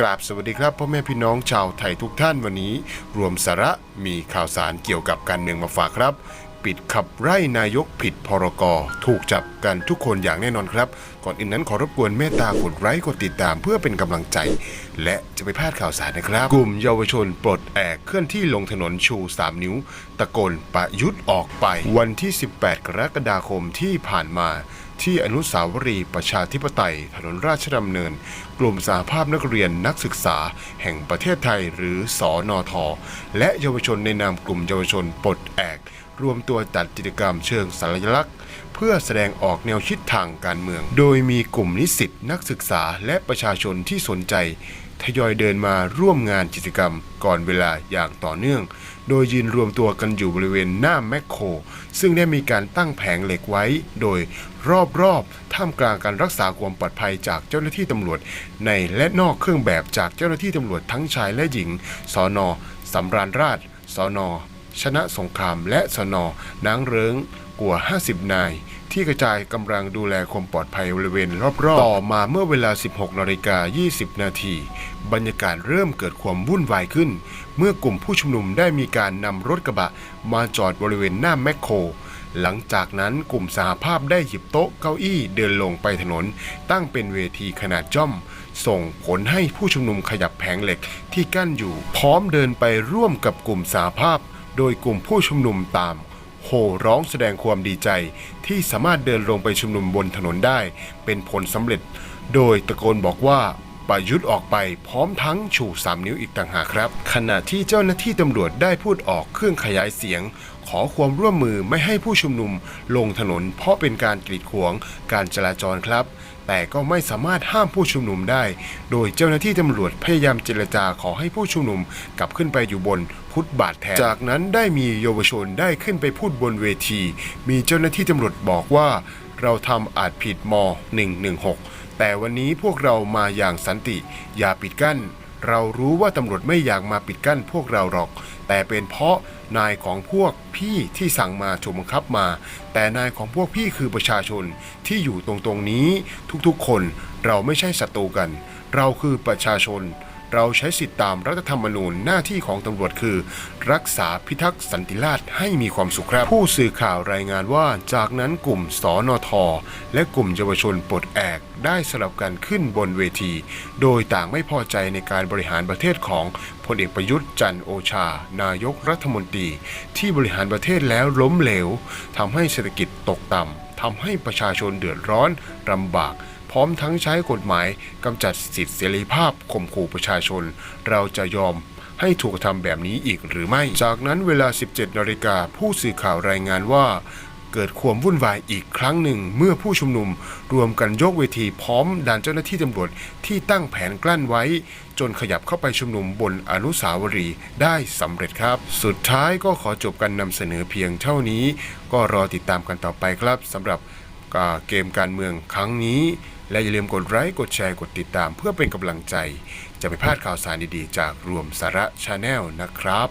กราบสวัสดีครับพ่อแม่พี่น้องชาวไทยทุกท่านวันนี้ รวมสาระมีข่าวสารเกี่ยวกับการเมืองมาฝากครับ ปิดขับไล่นายกผิดพรกถูกจับกันทุกคนอย่างแน่นอนครับ ก่อนอื่นนั้นขอรบกวนเมตตากดไลค์กดติดตามเพื่อเป็นกำลังใจ และจะไปพลาดข่าวสารนะครับ กลุ่มเยาวชนปลดแอกเคลื่อนที่ลงถนนชู 3 นิ้ว ตะโกนประยุทธ์ออกไป วันที่ 18 กรกฎาคมที่ผ่านมา ที่อนุสาวรีย์ประชาธิปไตย ถนนราชดำเนิน กลุ่มสาภาพนักเรียนนักศึกษา แห่งประเทศไทยหรือสอนอทอและเยาวชนในนามกลุ่มเยาวชนปลดแอก รวมตัวจัดกิจกรรมเชิงสัญลักษณ์ เพื่อแสดงออกแนวคิดทางการเมือง โดยมีกลุ่มนิสิตนักศึกษาและประชาชนที่สนใจ ทยอยเดินมาร่วมงานกิจกรรมก่อนเวลาอย่างต่อเนื่อง โดยยืนรวมตัวกันอยู่บริเวณหน้าแมคโคร ซึ่งได้มีการตั้งแผงเหล็กไว้ โดยรอบๆ ท่ามกลางการรักษาความปลอดภัยจากเจ้าหน้าที่ตำรวจ ในและนอกเครื่องแบบจากเจ้าหน้าที่ตำรวจทั้งชายและหญิง สอนอสำราญราชสอนอชนะสงครามและสนนางเริงกว่า 50 นาย ที่กระจายกำลังดูแลความปลอดภัยบริเวณรอบๆ ต่อมาเมื่อเวลา 16นาฬิกา20 นาทีบรรยากาศเริ่มเกิดความวุ่นวายขึ้น เมื่อกลุ่มผู้ชุมนุมได้มีการนำรถกระบะมาจอดบริเวณหน้าแมคโคร หลังจากนั้นกลุ่มสหภาพได้หยิบโต๊ะเก้าอี้เดินลงไปถนน ตั้งเป็นเวทีขนาดย่อม ส่งผลให้ผู้ชุมนุมขยับแผงเหล็กที่กั้นอยู่ พร้อมเดินไปร่วมกับกลุ่มสหภาพ โดยกลุ่มผู้ชุมนุมตาม โห่ร้องแสดงความดีใจที่สามารถเดินลงไปชุมนุมบนถนนได้ เป็นผลสำเร็จ โดยตะโกนบอกว่า ประยุทธ์ออกไปพร้อมทั้งชูสามนิ้วอีกต่างหากครับ ขณะที่เจ้าหน้าที่ตำรวจได้พูดออกเครื่องขยายเสียง ขอความร่วมมือไม่ให้ผู้ชุมนุมลงถนน เพราะเป็นการกีดขวางการจราจรครับ แต่ก็ไม่สามารถห้ามผู้ชุมนุมได้ โดยเจ้าหน้าที่ตำรวจพยายามเจรจาขอให้ผู้ชุมนุมกลับขึ้นไปอยู่บนฟุตบาทแทน จากนั้นได้มีเยาวชนได้ขึ้นไปพูดบนเวที มีเจ้าหน้าที่ตำรวจบอกว่า เราทำอาจผิดม 116 แต่วันนี้พวกเรามาอย่างสันติ อย่าปิดกั้น เรารู้ว่าตำรวจไม่อยากมาปิดกั้นพวกเราหรอก แต่เป็นเพราะนายของพวกพี่ที่สั่งมาถูกบังคับมา แต่นายของพวกพี่คือประชาชนที่อยู่ตรงตรงๆนี้ทุกๆคนเราไม่ใช่ศัตรูกัน เราคือประชาชน เราใช้สิทธิตามรัฐธรรมนูญหน้าที่ของตำรวจคือ รักษาพิทักษ์สันติราษฎร์ให้มีความสุขครับ ผู้สื่อข่าวรายงานว่า จากนั้นกลุ่มสอนอทและกลุ่มเยาวชนปลดแอกได้สลับกันขึ้นบนเวที โดยต่างไม่พอใจในการบริหารประเทศของพลเอกประยุทธ์จันโอชา นายกรัฐมนตรี ที่บริหารประเทศแล้วล้มเหลวทำให้เศรษฐกิจตกต่ำทำให้ประชาชนเดือดร้อนลำบาก พร้อมทั้งใช้กฎหมายกำจัดสิทธิเสรีภาพข่มขู่ประชาชน เราจะยอมให้ถูกทำแบบนี้อีกหรือไม่ จากนั้นเวลา 17นาฬิกาผู้สื่อข่าวรายงานว่า เกิดความวุ่นวายอีกครั้งหนึ่งเมื่อผู้ชุมนุม รวมกันยกเวทีพร้อมด่านเจ้าหน้าที่ตำรวจที่ตั้งแผนกลั้นไว้ จนขยับเข้าไปชุมนุมบนอนุสาวรีย์ได้สำเร็จครับ สุดท้ายก็ขอจบการนำเสนอเพียงเท่านี้ ก็รอติดตามกันต่อไปครับสำหรับ เกมการเมืองครั้งนี้ และอย่าลืมกดไลค์กดแชร์กดติดตาม เพื่อเป็นกำลังใจ จะไม่พลาดข่าวสารดีๆ จากรวมสาระชาแนลนะครับ